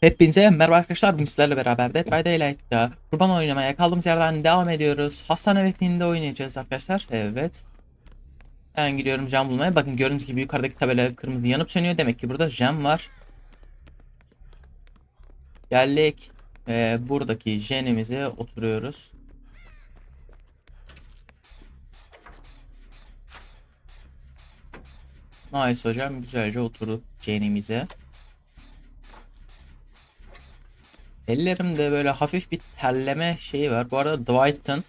Hepinize merhaba arkadaşlar. Bugün sizlerle beraber Dead by Daylight'ta kurban oynamaya kaldığımız yerden devam ediyoruz. Hastane mapinde oynayacağız arkadaşlar. Evet. Ben gidiyorum cam bulmaya. Bakın gördüğünüz gibi yukarıdaki tabela kırmızı yanıp sönüyor. Demek ki burada jam var. Geldik. Ee, buradaki jenimize oturuyoruz. Nice hocam. Güzelce oturduk jenimize. Ellerimde böyle hafif bir terleme şeyi var. Bu arada Dwight'ın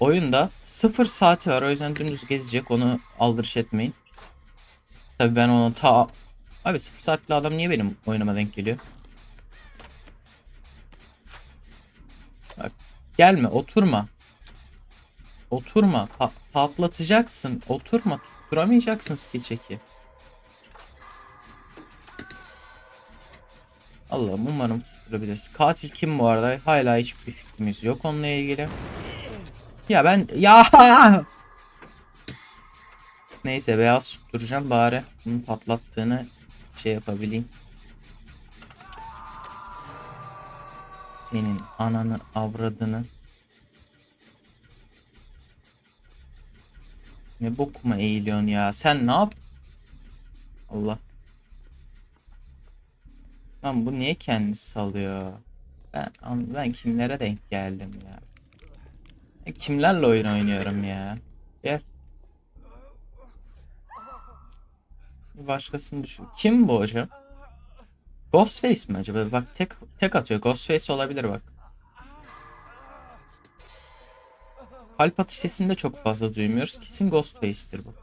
oyunda 0 saati var. O yüzden dümdüz gezecek. Onu aldırış etmeyin. Tabii ben onu ta... Abi 0 saatli adam niye benim oyunuma denk geliyor? Bak gelme oturma. Oturma. Pa- patlatacaksın. Oturma. Tutturamayacaksın skill çeki. Allah'ım umarım tutturabiliriz. Katil kim bu arada? Hala hiçbir fikrimiz yok onunla ilgili. Ya ben ya Neyse beyaz tutturacağım bari bunun patlattığını şey yapabileyim. Senin ananı avradını. Ne bokuma eğiliyorsun ya? Sen ne yap? Allah. Lan bu niye kendisi salıyor? Ben ben kimlere denk geldim ya? Ben kimlerle oyun oynuyorum ya? Gel. Bir başkasını düşün. Kim bu hocam? Ghostface mi acaba? Bak tek tek atıyor. Ghostface olabilir bak. Kalp atış sesini de çok fazla duymuyoruz. Kesin Ghostface'tir bu.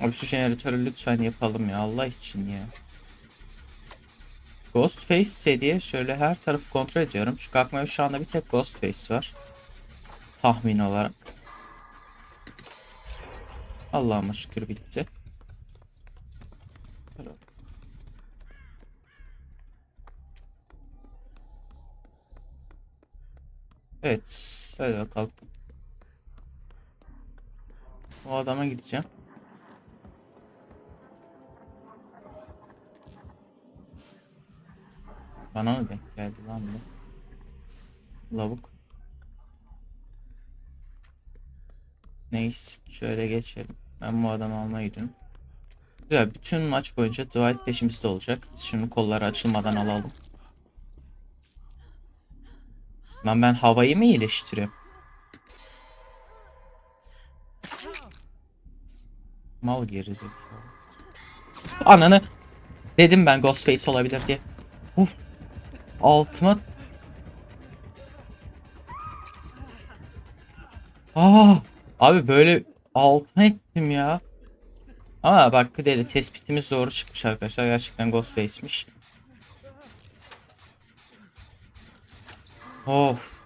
Abi şu jeneratörü lütfen yapalım ya Allah için ya. Ghostface ise diye şöyle her tarafı kontrol ediyorum. Şu kalkmaya şu anda bir tek Ghostface var. Tahmin olarak. Allah'ıma şükür bitti. Evet. Hadi bakalım. O adama gideceğim. Bana mı denk geldi lan bu? Lavuk. Neyse şöyle geçelim. Ben bu adamı almaya gidiyorum. Güzel bütün maç boyunca Dwight peşimizde olacak. Biz şunu kolları açılmadan alalım. Lan ben havayı mı iyileştiriyorum? Mal gerizekalı. Ananı dedim ben Ghostface olabilir diye. Uf. Altıma Aa, abi böyle altıma ettim ya. Ama bak deli tespitimiz doğru çıkmış arkadaşlar. Gerçekten Ghostface'miş. Of.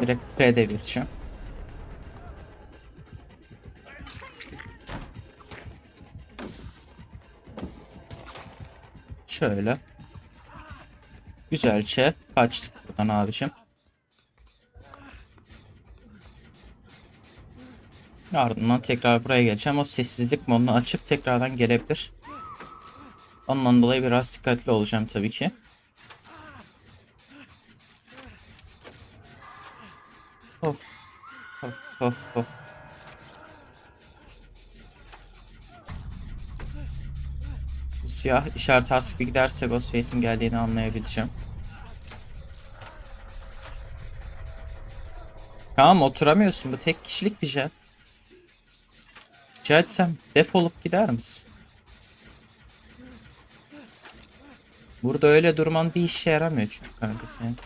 Direkt P'de geçeceğim. Şöyle. Güzelce kaçtık buradan abicim. Ardından tekrar buraya geleceğim. O sessizlik modunu açıp tekrardan gelebilir. Ondan dolayı biraz dikkatli olacağım tabii ki. Of. Of of of. Şu siyah işaret artık bir giderse Ghostface'in geldiğini anlayabileceğim. Tamam oturamıyorsun. Bu tek kişilik bir jet. Rica etsem defolup gider misin? Burada öyle durman bir işe yaramıyor çünkü kanka senin.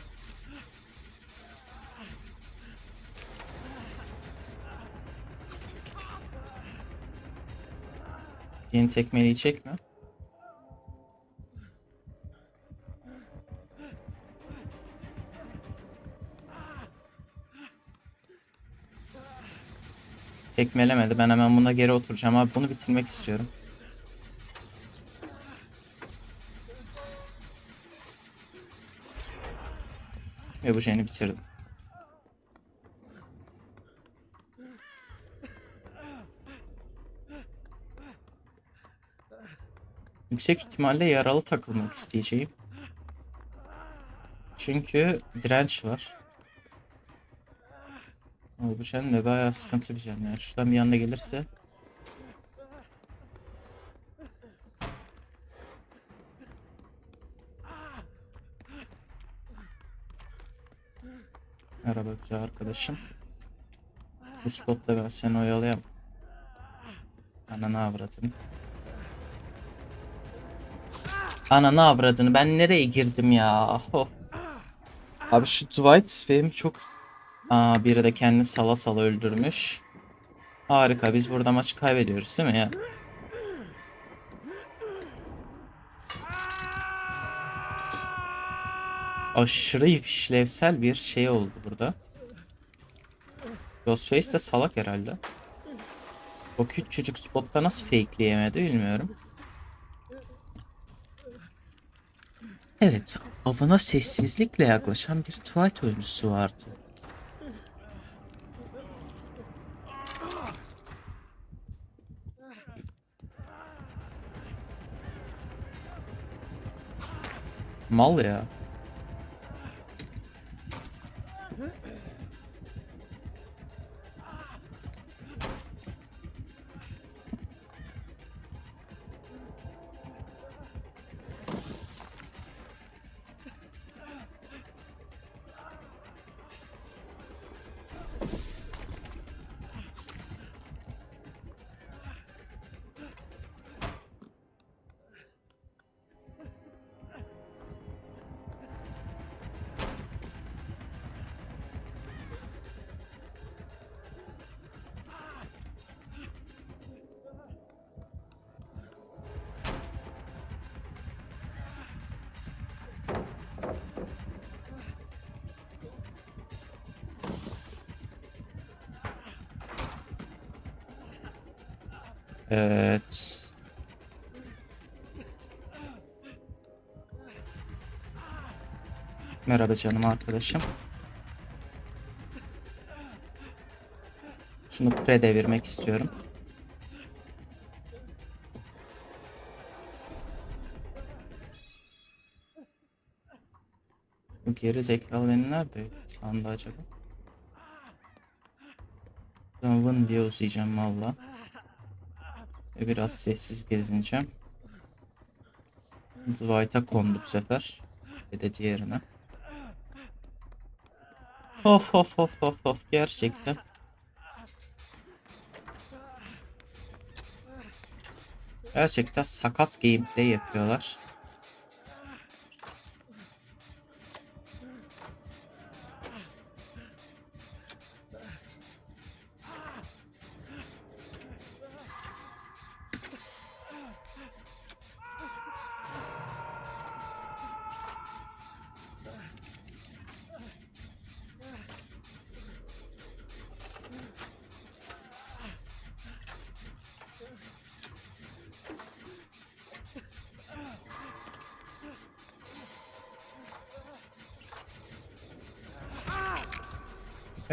Yeni tekmeliği çekme. Tekmelemedi. Ben hemen buna geri oturacağım abi. Bunu bitirmek istiyorum. Ve bu şeyini bitirdim. Yüksek ihtimalle yaralı takılmak isteyeceğim. Çünkü direnç var. Ama bu de bayağı sıkıntı bir şey yani. Şuradan bir anda gelirse. Merhaba güzel arkadaşım. Bu spotta ben seni oyalayamam. Ananı avradını. Ananı avradını. Ben nereye girdim ya? Oh. Abi şu Dwight benim çok... Aa biri de kendini sala sala öldürmüş. Harika biz burada maçı kaybediyoruz değil mi ya? Aşırı işlevsel bir şey oldu burada. Ghostface de salak herhalde. O küçücük spotta nasıl fakeleyemedi bilmiyorum. Evet, avına sessizlikle yaklaşan bir Twilight oyuncusu vardı. Mal ya. Evet. Merhaba canım arkadaşım. Şunu pre devirmek istiyorum. Bu geri zekalı beni nerede sandı acaba? Ben vın diye uzayacağım valla. Ve biraz sessiz gezineceğim. Dwight'a kondu bu sefer. Ve de diğerine. Of of of of of gerçekten. Gerçekten sakat gameplay yapıyorlar.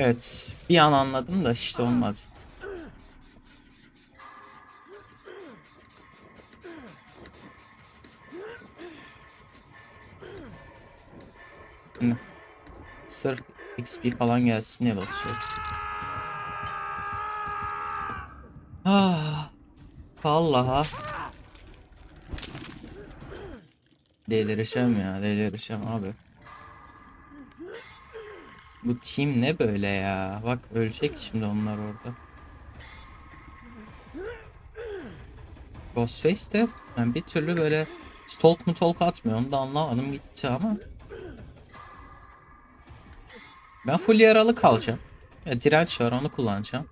Evet, bir an anladım da işte olmadı. Sırf XP falan gelsin diye basıyor. Ah, vallahi. Delireceğim ya, delireceğim abi. Bu team ne böyle ya? Bak ölecek şimdi onlar orada. Ghostface de yani bir türlü böyle Stalk mu talk atmıyor onu da anlamadım gitti ama. Ben full yaralı kalacağım. Ya direnç var onu kullanacağım.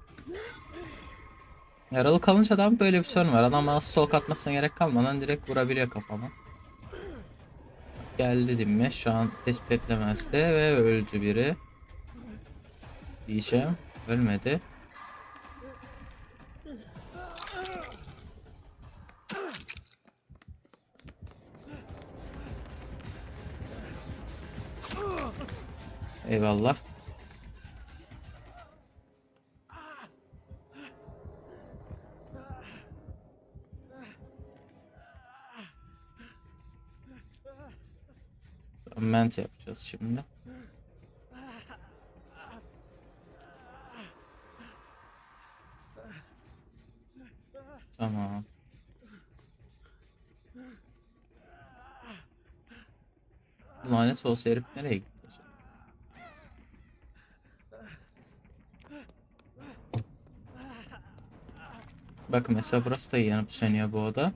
Yaralı kalınca adam böyle bir sorun var. Adam bana stalk atmasına gerek kalmadan direkt vurabiliyor kafama. Geldi mi? Şu an tespit edilemezdi ve öldü biri. Diyeceğim. Ölmedi. Eyvallah. Ment yapacağız şimdi. Tamam. Lanet olsa herif nereye gitti? Bakın mesela burası da yanıp sönüyor bu oda.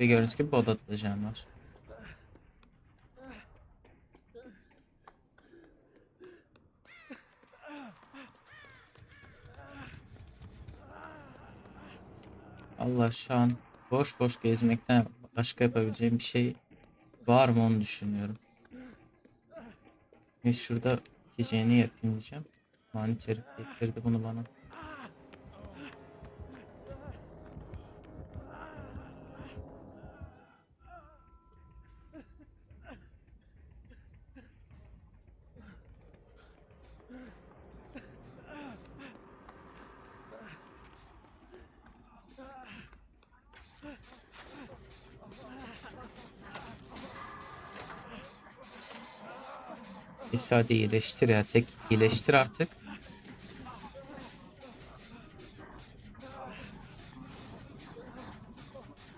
Ve gördüğünüz gibi bu odada da can var. Allah şu an boş boş gezmekten başka yapabileceğim bir şey var mı onu düşünüyorum. Ve şurada geceğini yapayım diyeceğim. Manit herif getirdi bunu bana. Neyse hadi iyileştir ya tek iyileştir artık.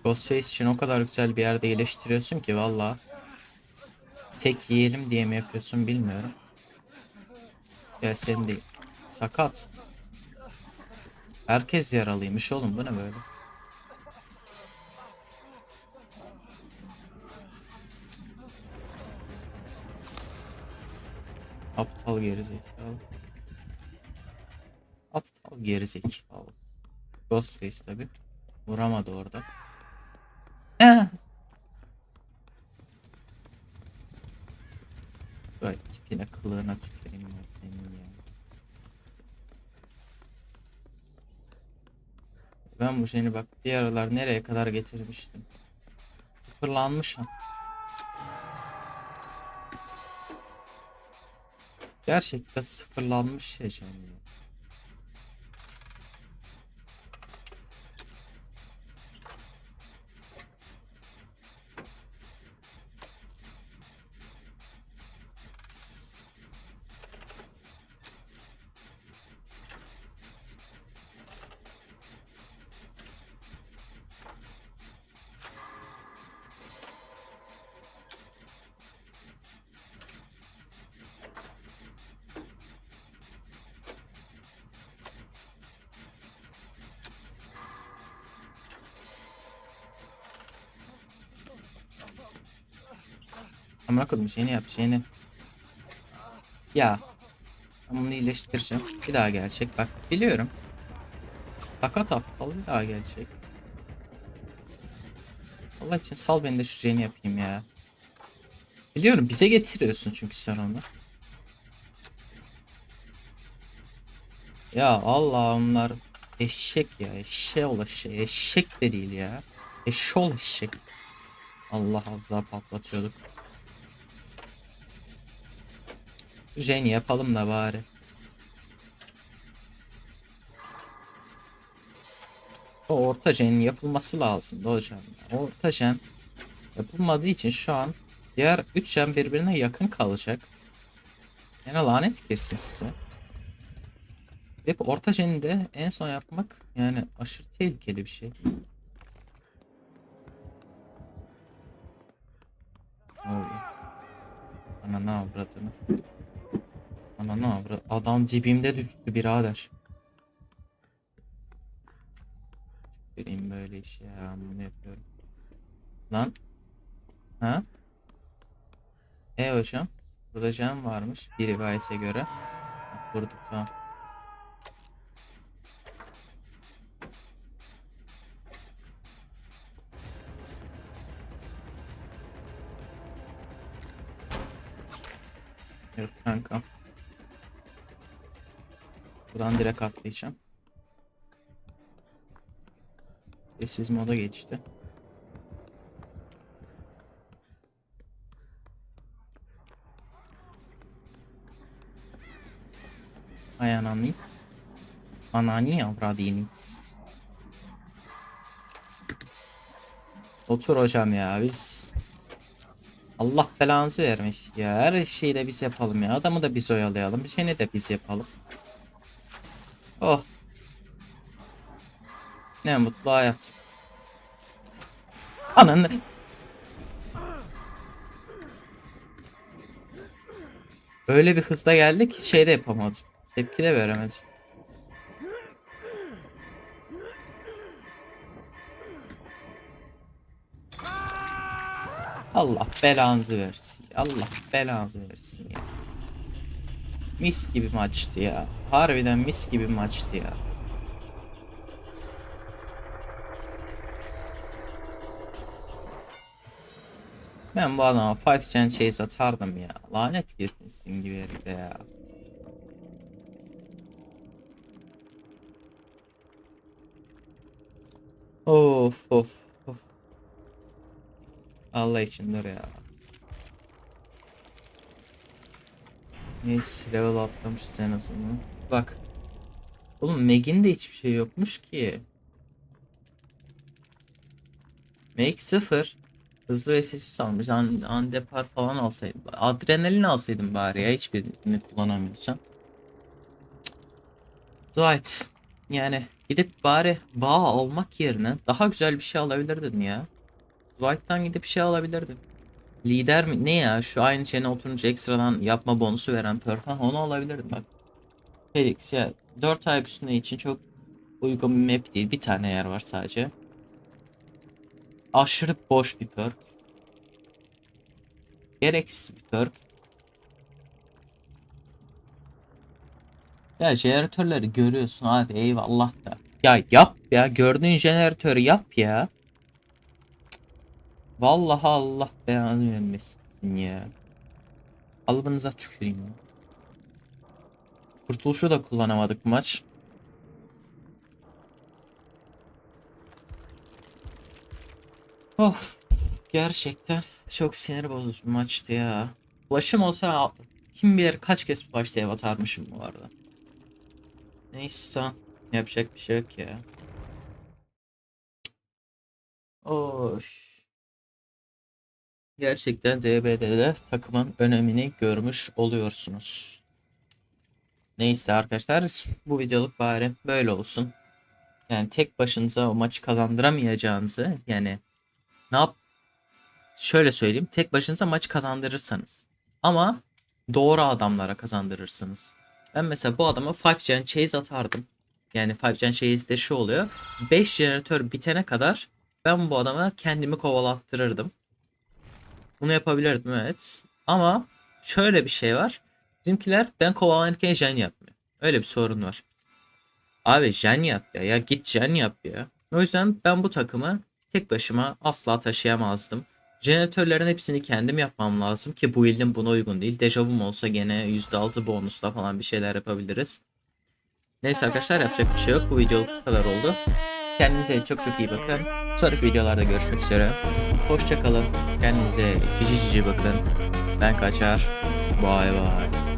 Ghostface için o kadar güzel bir yerde iyileştiriyorsun ki valla. Tek yiyelim diye mi yapıyorsun bilmiyorum. Ya sen değil. Sakat. Herkes yaralıymış oğlum bu ne böyle? Aptal gerizekalı. Aptal gerizekalı. Ghostface tabi. Vuramadı orada. Eh. Vay tipine kılığına tüküreyim ya senin ya. Ben bu şeyini bak bir aralar nereye kadar getirmiştim. Sıfırlanmışım. Gerçekten sıfırlanmış şey Amına koydum şeyini yap şeyini. Ya. Ben bunu iyileştireceğim. Bir daha gelecek bak biliyorum. Fakat aptal bir daha gelecek. Allah için sal beni de şu şeyini yapayım ya. Biliyorum bize getiriyorsun çünkü sen onu. Ya Allah onlar eşek ya ol eşek eşek de değil ya. Eşol eşek. Allah azza patlatıyorduk. Jenny yapalım da bari. O orta jenin yapılması lazım hocam. Orta jen yapılmadığı için şu an diğer 3 jen birbirine yakın kalacak. Yine lanet girsin size. Hep orta jeni de en son yapmak yani aşırı tehlikeli bir şey. Ne oluyor? Ana ne avradını. Ana ne avra- Adam dibimde düştü birader. Vereyim böyle iş ya bunu yapıyorum. Lan. Ha? E hocam. Burada cam varmış bir rivayete göre. Vurduk tamam. Evet kanka. Buradan direkt atlayacağım. Sessiz moda geçti. Ay anani. Anani avradini. Otur hocam ya biz Allah belanızı vermiş ya. Her şeyi de biz yapalım ya. Adamı da biz oyalayalım. Bir şeyini de biz yapalım. Oh. Ne mutlu hayat. Ananı. Öyle bir hızda geldi ki şey de yapamadım. Tepki de veremedim. Allah belanızı versin. Allah belanızı versin ya. Mis gibi maçtı ya. Harbiden mis gibi maçtı ya. Ben bu adama 5 gen chase atardım ya. Lanet girsin sizin gibi herife ya. Of of of. Allah için dur ya. Neyse level atlamışız en azından. Bak. Oğlum Meg'in de hiçbir şey yokmuş ki. Meg 0. Hızlı ve sessiz almış. An, andepar falan alsaydım. Adrenalin alsaydım bari ya. Hiçbirini kullanamıyorsam. Dwight. Yani gidip bari bağ almak yerine daha güzel bir şey alabilirdin ya. Dwight'tan gidip bir şey alabilirdin. Lider mi? Ne ya? Şu aynı şeyine oturunca ekstradan yapma bonusu veren perk. Ha, onu alabilirdin bak. Felix ya 4 ayak üstüne için çok uygun bir map değil. Bir tane yer var sadece. Aşırı boş bir perk. Gereksiz bir perk. Ya jeneratörleri görüyorsun hadi eyvallah da. Ya yap ya gördüğün jeneratörü yap ya. Vallahi Allah belanı vermesin ya. Albınıza tüküreyim. Kurtuluşu da kullanamadık maç. Of. Gerçekten çok sinir bozucu maçtı ya. Ulaşım olsa kim bilir kaç kez ev atarmışım bu arada. Neyse tamam. Yapacak bir şey yok ya. Oy. Gerçekten DBD'de takımın önemini görmüş oluyorsunuz. Neyse arkadaşlar bu videoluk bari böyle olsun. Yani tek başınıza o maçı kazandıramayacağınızı yani ne yap şöyle söyleyeyim tek başınıza maç kazandırırsanız ama doğru adamlara kazandırırsınız. Ben mesela bu adama 5 gen chase atardım. Yani 5 gen chase'de şu oluyor. 5 jeneratör bitene kadar ben bu adama kendimi kovalattırırdım. Bunu yapabilirdim evet. Ama şöyle bir şey var. Bizimkiler ben kovalanırken jen yapmıyor. Öyle bir sorun var. Abi jen yap ya. Ya git jen yap ya. O yüzden ben bu takımı tek başıma asla taşıyamazdım. Jeneratörlerin hepsini kendim yapmam lazım ki bu build'im buna uygun değil. Dejavum olsa gene %6 bonusla falan bir şeyler yapabiliriz. Neyse arkadaşlar yapacak bir şey yok. Bu video bu kadar oldu. Kendinize çok çok iyi bakın. Sonraki videolarda görüşmek üzere. Hoşçakalın. Kendinize cici cici bakın. Ben kaçar. Bye bye.